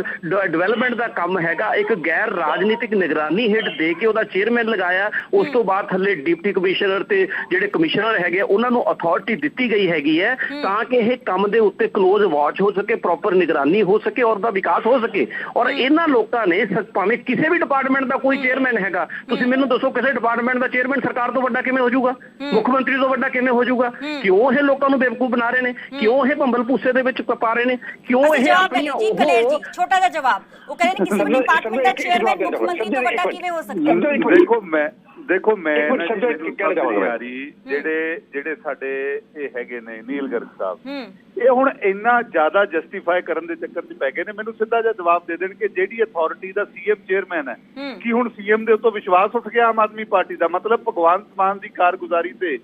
ਡਿਵੈਲਪਮੈਂਟ ਦਾ ਕੰਮ ਹੈਗਾ ਇੱਕ ਗੈਰ ਰਾਜਨੀਤਿਕ ਨਿਗਰਾਨੀ ਹੇਠ ਦੇ ਕੇ ਉਹਦਾ ਚੇਅਰਮੈਨ ਲਗਾਇਆ ਉਸ ਤੋਂ ਬਾਅਦ ਥੱਲੇ ਡਿਪਟੀ ਕਮਿਸ਼ਨਰ ਤੇ ਜਿਹੜੇ ਕਮਿਸ਼ਨਰ ਹੈਗੇ ਉਹਨਾਂ ਨੂੰ ਅਥਾਰਟੀ ਦਿੱਤੀ ਗਈ ਹੈਗੀ ਹੈ ਤਾਂ ਕਿ ਇਹ ਕੰਮ ਦੇ ਉੱਤੇ ক্লোਜ਼ ਵਾਚ ਹੋ ਸਕੇ ਪ੍ਰੋਪਰ ਨਿਗਰਾਨੀ ਹੋ ਸਕੇ ਔਰ ਦਾ ਵਿਕਾਸ ਹੋ ਸਕੇ। ਔਰ ਇਹਨਾਂ ਲੋਕਾਂ ਨੇ ਭਾਵੇਂ ਕਿਸੇ ਵੀ ਡਿਪਾਰਟਮੈਂਟ ਦਾ ਕੋਈ ਚੇਅਰਮੈਨ ਹੈਗਾ ਤੁਸੀਂ ਮੈਨੂੰ ਦੱਸੋ ਕਿਸੇ ਡਿਪਾਰਟਮੈਂਟ ਦਾ ਚੇਅਰਮੈਨ ਸਰਕਾਰ ਤੋਂ ਵੱਡਾ ਕਿਵੇਂ ਹੋ ਜਾਊਗਾ? ਮੁੱਖ ਮੰਤਰੀ ਤੋਂ ਵੱਡਾ ਕਿਵੇਂ ਹੋ ਜਾਊਗਾ? ਕਿਉਂ ਇਹ ਲੋਕਾਂ ਨੂੰ ਬੇਵਕੂਫ ਬਣਾ ਰਹੇ ਨੇ? ਕਿਉਂ ਇਹ ਭੰਬਲ ਭੂਸੇ ਦੇ ਵਿੱਚ ਪਾ ਰਹੇ ਨੇ? ਕਿਉਂ ਇਹ ਆਪਣੀਆਂ ਉਹ ਛੋਟਾ ਜਿਹਾ ਜਵਾਬ। ਉਹ ਕਹਿੰਦੇ ਨੇ ਕਿਸੇ ਵੀ ਡਿਪਾਰਟਮੈਂਟ ਦਾ ਚੇਅਰਮੈਨ ਮੁੱਖ ਮੰਤਰੀ ਤੋਂ ਵੱਡਾ ਕਿਵੇਂ ਹੋ ਸਕਦਾ। ਦੇਖੋ ਮੈਂ ਦੇਖੋ ਮੈਂ ਜਿਹੜੇ ਜਿਹੜੇ ਸਾਡੇ ਇਹ ਹੈਗੇ ਨੇ ਨੀਲ ਗਰਗ ਸਾਹਿਬ। ਇਹ ਹੁਣ ਇੰਨਾ ਜ਼ਿਆਦਾ ਜਸਟੀਫਾਈ ਕਰਨ ਦੇ ਚੱਕਰ 'ਚ ਪੈ ਗਏ ਨੇ ਮੈਨੂੰ ਸਿੱਧਾ ਜਿਹਾ ਜਵਾਬ ਦੇ ਦੇਣ ਕਿ ਜਿਹੜੀ ਅਥਾਰਟੀ ਦਾ ਸੀਐਮ ਚੇਅਰਮੈਨ ਹੈ। ਕੀ ਹੁਣ ਸੀਐਮ ਦੇ ਉੱਤੋਂ ਵਿਸ਼ਵਾਸ ਉੱਠ ਗਿਆ ਆਮ ਆਦਮੀ ਪਾਰਟੀ ਦਾ? ਮਤਲਬ ਭਗਵੰਤ ਮਾਨ ਦੀ ਕਾਰਗੁਜ਼ਾਰੀ ਤੇ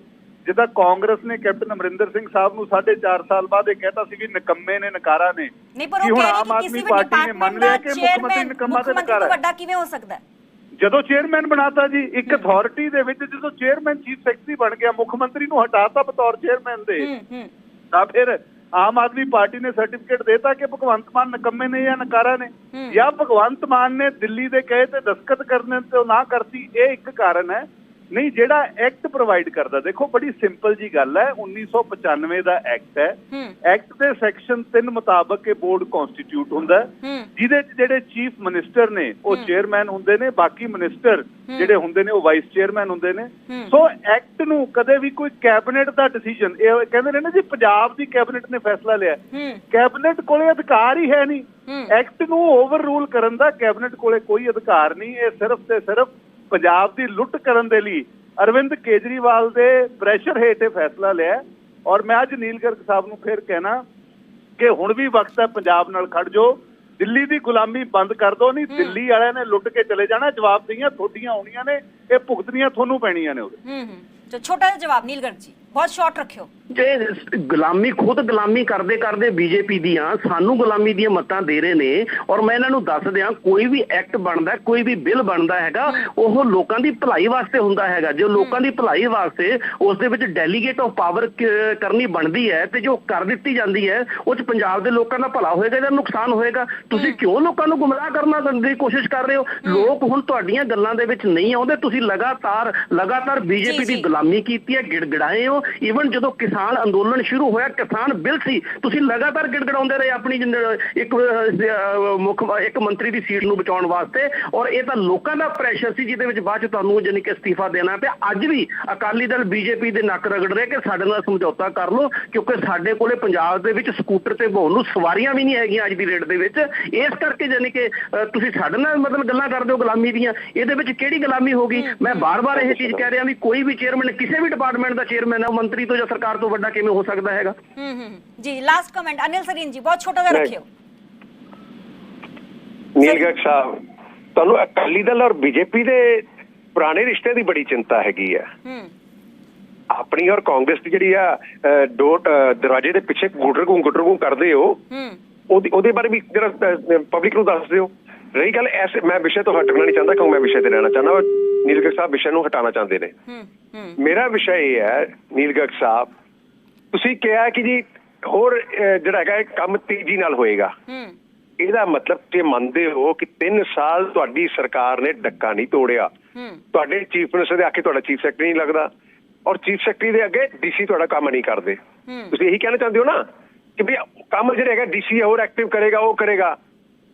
ਜਿੱਦਾਂ ਕਾਂਗਰਸ ਨੇ ਕੈਪਟਨ ਅਮਰਿੰਦਰ ਸਿੰਘ ਸਾਹਿਬ ਨੂੰ 4.5 ਸਾਲ ਬਾਅਦ ਇਹ ਕਹਿਤਾ ਸੀ ਵੀ ਨਿਕੰਮੇ ਨੇ ਨਕਾਰਾ ਨੇ। ਨਹੀਂ ਪਰ ਕੀ ਉਹ ਹੁਣ ਕਹਿ ਰਹੇ ਆਮ ਕਿ ਕਿਸੇ ਆਦਮੀ ਵੀ ਪਾਰਟੀ ਨੇ ਮੰਨ ਡਿਪਾਰਟਮੈਂਟ ਲਿਆ ਦਾ ਕਿ ਮੁੱਖ ਮੰਤਰੀ ਚੇਅਰਮੈਨ ਨਿਕੰਮਾ ਮੁੱਖ ਤੇ ਮੰਤਰੀ ਨਕਾਰਾ ਤੋਂ ਹੈ? ਵੱਡਾ ਕਿਵੇਂ ਹੋ ਸਕਦਾ? ਹੈ ਜਦੋਂ ਚੇਅਰਮੈਨ ਬਣਾਤਾ ਜੀ ਇੱਕ ਅਥਾਰਟੀ ਦੇ ਵਿੱਚ ਜਦੋਂ ਚੇਅਰਮੈਨ ਚੀਫ ਸੈਕਟਰੀ ਬਣ ਗਿਆ ਮੁੱਖ ਮੰਤਰੀ ਨੂੰ ਹਟਾਤਾ ਬਤੌਰ ਚੇਅਰਮੈਨ ਦੇ। ਤਾਂ ਫਿਰ ਆਮ ਆਦਮੀ ਪਾਰਟੀ ਨੇ ਸਰਟੀਫਿਕੇਟ ਦੇਤਾ ਕਿ ਭਗਵੰਤ ਮਾਨ ਨਕੰਮੇ ਨੇ ਜਾਂ ਨਕਾਰਾ ਨੇ। ਜਾਂ ਭਗਵੰਤ ਮਾਨ ਨੇ ਦਿੱਲੀ ਦੇ ਕਹੇ ਤੇ ਦਸਖਤ ਕਰਨੇ ਤੇ ਨਾ ਕਰਤੀ ਇਹ ਇੱਕ ਕਾਰਨ ਹੈ। ਨਹੀਂ ਜਿਹੜਾ ਐਕਟ ਪ੍ਰੋਵਾਈਡ ਕਰਦਾ ਦੇਖੋ ਬੜੀ ਸਿੰਪਲ ਜੀ ਗੱਲ ਹੈ 1995 ਦਾ ਐਕਟ ਹੈ। ਐਕਟ ਦੇ ਸੈਕਸ਼ਨ 3 ਮੁਤਾਬਕ ਇਹ ਬੋਰਡ ਕਨਸਟੀਟਿਊਟ ਹੁੰਦਾ ਜਿਹਦੇ 'ਚ ਜਿਹੜੇ ਚੀਫ ਮਿਨਿਸਟਰ ਨੇ ਉਹ ਚੇਅਰਮੈਨ ਹੁੰਦੇ ਨੇ ਬਾਕੀ ਮਿਨਿਸਟਰ ਜਿਹੜੇ ਹੁੰਦੇ ਨੇ ਉਹ ਵਾਈਸ ਚੇਅਰਮੈਨ ਹੁੰਦੇ ਨੇ। ਸੋ ਐਕਟ ਨੂੰ ਕਦੇ ਵੀ ਕੋਈ ਕੈਬਨਿਟ ਦਾ ਡਿਸੀਜਨ ਇਹ ਕਹਿੰਦੇ ਨੇ ਨਾ ਜੀ ਪੰਜਾਬ ਦੀ ਕੈਬਨਿਟ ਨੇ ਫੈਸਲਾ ਲਿਆ। ਕੈਬਨਿਟ ਕੋਲੇ ਅਧਿਕਾਰ ਹੀ ਹੈ ਨਹੀਂ। ਐਕਟ ਨੂੰ ਓਵਰ ਰੂਲ ਕਰਨ ਦਾ ਕੈਬਨਿਟ ਕੋਲੇ ਕੋਈ ਅਧਿਕਾਰ ਨਹੀਂ ਇਹ ਸਿਰਫ ਤੇ ਸਿਰਫ ਪੰਜਾਬ ਦੀ ਲੁੱਟ ਕਰਨ ਦੇ ਲਈ ਅਰਵਿੰਦ ਕੇਜਰੀਵਾਲ ਦੇ ਪ੍ਰੈਸ਼ਰ ਹੇਠ ਇਹ ਫੈਸਲਾ ਲਿਆ। ਔਰ ਮੈਂ ਅੱਜ ਨੀਲ ਗਰਗ ਸਾਹਿਬ ਨੂੰ ਫਿਰ ਕਹਿਣਾ ਕਿ ਹੁਣ ਵੀ ਵਕਤ ਹੈ ਪੰਜਾਬ ਨਾਲ ਖੜ ਜਾਓ। ਦਿੱਲੀ ਦੀ ਗੁਲਾਮੀ ਬੰਦ ਕਰ ਦਿਓ ਨਹੀਂ ਦਿੱਲੀ ਵਾਲਿਆਂ ਨੇ ਲੁੱਟ ਕੇ ਚਲੇ ਜਾਣਾ। ਜਵਾਬ ਦਈਆਂ ਤੁਹਾਡੀਆਂ ਆਉਣੀਆਂ ਨੇ ਇਹ ਭੁਗਤਣੀਆਂ ਤੁਹਾਨੂੰ ਪੈਣੀਆਂ ਨੇ ਉਹਦੇ। ਹੂੰ ਹੂੰ। ਜੋ ਛੋਟਾ ਜਿਹਾ ਜਵਾਬ ਨੀਲ ਗਰਗ ਜੀ। ਬਹੁਤ ਸ਼ਾਰਟ ਰੱਖਿਓ। ਜੇ ਗੁਲਾਮੀ ਖੁਦ ਗੁਲਾਮੀ ਕਰਦੇ ਕਰਦੇ ਬੀਜੇਪੀ ਦੀਆਂ ਸਾਨੂੰ ਗੁਲਾਮੀ ਦੀਆਂ ਮੱਤਾਂ ਦੇ ਰਹੇ ਨੇ ਔਰ ਮੈਂ ਇਹਨਾਂ ਨੂੰ ਦੱਸ ਦਿਆਂ ਕੋਈ ਵੀ ਐਕਟ ਬਣਦਾ ਕੋਈ ਵੀ ਬਿੱਲ ਬਣਦਾ ਹੈਗਾ ਉਹ ਲੋਕਾਂ ਦੀ ਭਲਾਈ ਵਾਸਤੇ ਹੁੰਦਾ ਹੈਗਾ। ਜੋ ਲੋਕਾਂ ਦੀ ਭਲਾਈ ਵਾਸਤੇ ਉਸ ਦੇ ਵਿੱਚ ਡੈਲੀਗੇਟ ਆਫ ਪਾਵਰ ਕਰਨੀ ਬਣਦੀ ਹੈ ਤੇ ਜੋ ਕਰ ਦਿੱਤੀ ਜਾਂਦੀ ਹੈ ਉਹ ਚ ਪੰਜਾਬ ਦੇ ਲੋਕਾਂ ਦਾ ਭਲਾ ਹੋਏਗਾ ਜਾਂ ਨੁਕਸਾਨ ਹੋਏਗਾ? ਤੁਸੀਂ ਕਿਉਂ ਲੋਕਾਂ ਨੂੰ ਗੁੰਮਰਾਹ ਕਰਨਾ ਦੀ ਕੋਸ਼ਿਸ਼ ਕਰ ਰਹੇ ਹੋ? ਲੋਕ ਹੁਣ ਤੁਹਾਡੀਆਂ ਗੱਲਾਂ ਦੇ ਵਿੱਚ ਨਹੀਂ ਆਉਂਦੇ ਤੁਸੀਂ ਲਗਾਤਾਰ ਲਗਾਤਾਰ ਬੀਜੇਪੀ। ਦੀ ਗੁਲਾਮੀ ਕੀਤੀ ਹੈ ਗਿੜਗੜਾਏ ਹੋ ਈਵਨ ਜਦੋਂ ਕਿਸਾਨ ਅੰਦੋਲਨ ਸ਼ੁਰੂ ਹੋਇਆ ਕਿਸਾਨ ਬਿੱਲ ਸੀ ਤੁਸੀਂ ਲਗਾਤਾਰ ਗਿੜਗੜਾਉਂਦੇ ਰਹੇ ਆਪਣੀ ਇੱਕ ਮੁੱਖ ਇੱਕ ਮੰਤਰੀ ਦੀ ਸੀਟ ਨੂੰ ਬਚਾਉਣ ਵਾਸਤੇ। ਔਰ ਇਹ ਤਾਂ ਲੋਕਾਂ ਦਾ ਪ੍ਰੈਸ਼ਰ ਸੀ ਜਿਹਦੇ ਵਿੱਚ ਬਾਅਦ ਚ ਤੁਹਾਨੂੰ ਜਾਨੀ ਕਿ ਅਸਤੀਫਾ ਦੇਣਾ ਪਿਆ। ਅੱਜ ਵੀ ਅਕਾਲੀ ਦਲ ਬੀਜੇਪੀ ਦੇ ਨੱਕ ਰਗੜ ਰਹੇ ਕਿ ਸਾਡੇ ਨਾਲ ਸਮਝੌਤਾ ਕਰ ਲਓ ਕਿਉਂਕਿ ਸਾਡੇ ਕੋਲੇ ਪੰਜਾਬ ਦੇ ਵਿੱਚ ਸਕੂਟਰ ਤੇ ਬਹਾਉਣ ਨੂੰ ਸਵਾਰੀਆਂ ਵੀ ਨਹੀਂ ਹੈਗੀਆਂ ਅੱਜ ਦੀ ਰੇਟ ਦੇ ਵਿੱਚ। ਇਸ ਕਰਕੇ ਜਾਨੀ ਕਿ ਤੁਸੀਂ ਸਾਡੇ ਨਾਲ ਮਤਲਬ ਗੱਲਾਂ ਕਰਦੇ ਹੋ ਗੁਲਾਮੀ ਦੀਆਂ। ਇਹਦੇ ਵਿੱਚ ਕਿਹੜੀ ਗੁਲਾਮੀ ਹੋਗੀ ਮੈਂ ਬਾਰ-ਬਾਰ ਇਹ ਚੀਜ਼ ਕਹਿ ਰਿਹਾ ਵੀ ਕੋਈ ਵੀ ਚੇਅਰਮੈਨ ਕਿਸੇ ਵੀ ਡਿਪਾਰਟਮੈਂਟ ਦਾ ਚੇਅਰਮੈਨ ਹੈ ਉਹ ਮੰਤਰੀ ਤੋਂ ਜਾਂ ਸਰਕਾਰ ਤੋਂ ਵੱਡਾ ਕਿਵੇਂ ਹੋ ਸਕਦਾ ਹੈਗਾ? ਹੂੰ ਹੂੰ ਜੀ ਲਾਸਟ ਕਮੈਂਟ ਅਨਿਲ ਸਰੀਨ ਜੀ ਬਹੁਤ ਛੋਟਾ ਜਿਹਾ। ਰੱਖਿਓ। ਨੀਲਗੜ੍ਹ ਸਾਹਿਬ ਤੁਹਾਨੂੰ ਅਕਾਲੀ ਦਲ ਔਰ ਬੀਜੇਪੀ ਦੇ ਪੁਰਾਣੇ ਰਿਸ਼ਤੇ ਦੀ ਬੜੀ ਚਿੰਤਾ ਹੈਗੀ ਹੈ ਹੂੰ। ਆਪਣੀ ਔਰ ਕਾਂਗਰਸ ਦੀ ਜਿਹੜੀ ਆ ਅਹ, ਦਰਵਾਜ਼ੇ ਦੇ ਪਿੱਛੇ ਗੁੱਟਰਗੂ ਗੁੱਟਰਗੂ ਕਰਦੇ ਹੋ। ਹੂੰ। ਉਹਦੀ ਉਹਦੇ ਬਾਰੇ ਵੀ ਜਰਾ ਪਬਲਿਕ ਨੂੰ ਦੱਸ ਦਿਓ। ਰਹੀ ਗੱਲ ਐਸੇ ਮੈਂ ਵਿਸ਼ੇ ਤੋਂ ਹਟਣਾ ਨਹੀਂ ਚਾਹੁੰਦਾ ਕਿਉਂਕਿ ਮੈਂ ਵਿਸ਼ੇ ਤੇ ਰਹਿਣਾ ਚਾਹੁੰਦਾ। ਨੀਲਗੜ੍ਹ ਸਾਹਿਬ ਵਿਸ਼ੇ ਨੂੰ ਹਟਾਉਣਾ ਚਾਹੁੰਦੇ ਨੇ। ਮੇਰਾ ਵਿਸ਼ਾ ਇਹ ਹੈ ਨੀਲਗੜ੍ਹ ਸਾਹਿਬ ਤੁਸੀਂ ਕਿਹਾ ਕਿ ਜੀ ਹੋਰ ਜਿਹੜਾ ਹੈਗਾ ਕੰਮ ਤੇਜ਼ੀ ਨਾਲ ਹੋਏਗਾ। ਇਹਦਾ ਮਤਲਬ ਤੇ ਮੰਨਦੇ ਹੋ ਕਿ 3 ਸਾਲ ਤੁਹਾਡੀ ਸਰਕਾਰ ਨੇ ਡੱਕਾ ਨਹੀਂ ਤੋੜਿਆ। ਤੁਹਾਡੇ ਚੀਫ ਮਿਨਿਸਟਰ ਦੇ ਆਖੇ ਤੁਹਾਡਾ ਚੀਫ ਸੈਕਟਰੀ ਨਹੀਂ ਲੱਗਦਾ। ਔਰ ਚੀਫ ਸੈਕਟਰੀ ਦੇ ਅੱਗੇ ਡੀਸੀ ਤੁਹਾਡਾ ਕੰਮ ਨਹੀਂ ਕਰਦੇ। ਤੁਸੀਂ ਇਹੀ ਕਹਿਣਾ ਚਾਹੁੰਦੇ ਹੋ ਨਾ ਕਿ ਵੀ ਕੰਮ ਜਿਹੜਾ ਹੈਗਾ ਡੀਸੀ ਹੋਰ ਐਕਟਿਵ ਕਰੇਗਾ ਉਹ ਕਰੇਗਾ।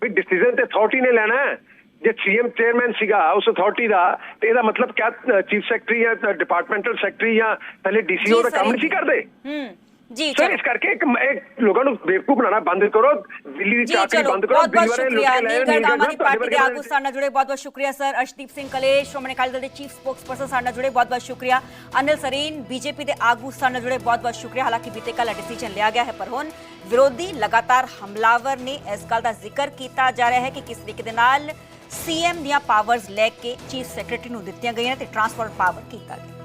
ਵੀ ਡਿਸੀਜਨ ਤੇ ਅਥਾਰਟੀ ਨੇ ਲੈਣਾ ਹੈ। ਜੇ ਸੀਐਮ ਚੇਅਰਮੈਨ ਸੀਗਾ ਉਸ ਅਥਾਰਟੀ ਦਾ ਤੇ ਇਹਦਾ ਮਤਲਬ ਕਿਆ ਚੀਫ ਸੈਕਟਰੀ ਜਾਂ ਡਿਪਾਰਟਮੈਂਟਲ ਸੈਕਟਰੀ ਜਾਂ ਥੱਲੇ ਡੀਸੀ ਜੀ, ਉਹਦਾ ਕੰਮ। ਨਹੀਂ ਸੀ ਕਰਦੇ ਹੂੰ ਜੀ, ਸਰ। ਇਸ ਕਰਕੇ ਇੱਕ ਇੱਕ ਲੋਕਾਂ ਨੂੰ ਬੇਵਕੂਫ ਬਣਾਉਣਾ ਬੰਦ ਕਰੋ ਦਿੱਲੀ ਦੀ ਚਾਕਰੀ ਬੰਦ ਕਰੋ ਦਿੱਲੀ ਵਾਲੇ ਸ਼ੁਕਰੀਆ ਲੁੱਟ ਕੇ ਲੈ ਨੀਲਗੜ੍ਹ ਨੀਲਗੜ੍ਹ ਆਮ ਆਦਮੀ ਪਾਰਟੀ ਦੇ ਆਗੂ ਸਾਡੇ ਨਾਲ ਜੁੜੇ ਬਹੁਤ ਬਹੁਤ ਸ਼ੁਕਰੀਆ ਸਰ ਅਰਸ਼ਦੀਪ ਸਿੰਘ ਕਲੇਸ਼ ਸ਼੍ਰੋਮਣੀ ਅਕਾਲੀ ਦਲ ਦੇ ਚੀਫ ਸਪੋਕਸਪਰਸਨ ਸਾਡੇ ਨਾਲ ਜੁੜੇ ਬਹੁਤ ਬਹੁਤ ਸ਼ੁਕਰੀਆ ਅਨਿਲ ਸਰੀਨ ਬੀਜੇਪੀ ਦੇ ਆਗੂ ਸਾਡੇ ਨਾਲ ਜੁੜੇ ਬਹੁਤ ਬਹੁਤ ਸ਼ੁਕਰੀਆ ਹਾਲਾਂਕਿ ਬੀਤੇ ਕੱਲ੍ਹ ਡਿਸੀਜਨ ਲਿਆ ਗਿਆ ਹੈ ਪਰ ਹੁਣ ਵਿਰੋਧੀ ਲਗਾਤਾਰ ਹਮਲਾਵਰ ਨੇ ਇਸ ਗੱਲ ਦਾ ਜ਼ਿਕਰ ਕੀਤਾ ਜਾ ਰਿਹਾ ਹੈ ਕਿ ਕਿਸ ਤਰੀਕੇ ਦੇ ਨਾਲ ਸੀਐਮ ਦੀਆਂ ਪਾਵਰਸ ਲੈ ਕੇ ਚੀਫ ਸੈਕਟਰੀ ਨੂੰ ਦਿੱਤੀਆਂ ਗਈਆਂ ਤੇ ਟਰਾਂਸਫਰ ਪਾਵਰ ਕੀਤਾ ਗਿਆ।